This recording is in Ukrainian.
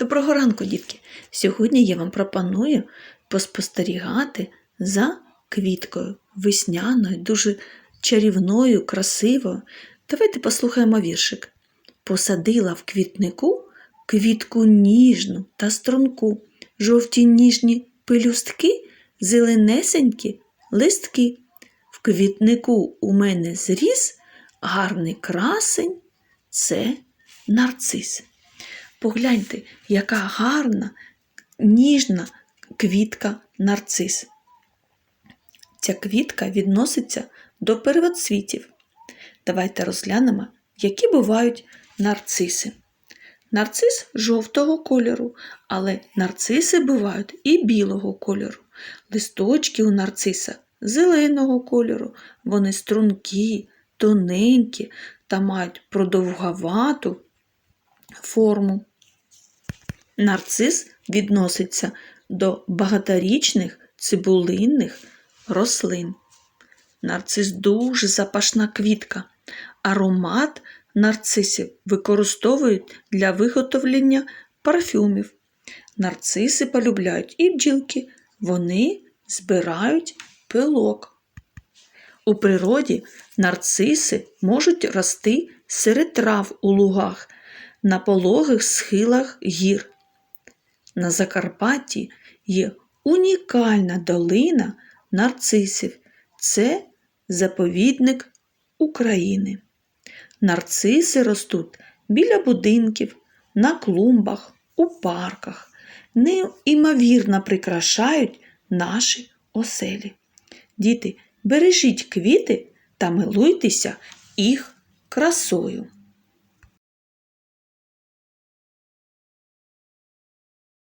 Доброго ранку, дітки! Сьогодні я вам пропоную поспостерігати за квіткою весняною, дуже чарівною, красивою. Давайте послухаємо віршик. Посадила в квітнику квітку ніжну та струнку, жовті ніжні пелюстки, зеленесенькі листки. В квітнику у мене зріс гарний красень це нарцис. Погляньте, яка гарна, ніжна квітка нарцис. Ця квітка відноситься до первоцвітів. Давайте розглянемо, які бувають нарциси. Нарцис жовтого кольору, але нарциси бувають і білого кольору. Листочки у нарциса зеленого кольору, вони стрункі, тоненькі та мають продовгавату форму. Нарцис відноситься до багаторічних цибулинних рослин. Нарцис дуже запашна квітка. Аромат нарцисів використовують для виготовлення парфюмів. Нарциси полюбляють і бджілки, вони збирають пилок. У природі нарциси можуть рости серед трав у лугах, на пологих схилах гір. На Закарпатті є унікальна долина нарцисів. Це заповідник України. Нарциси ростуть біля будинків, на клумбах, у парках, неймовірно прикрашають наші оселі. Діти, бережіть квіти та милуйтеся їх красою.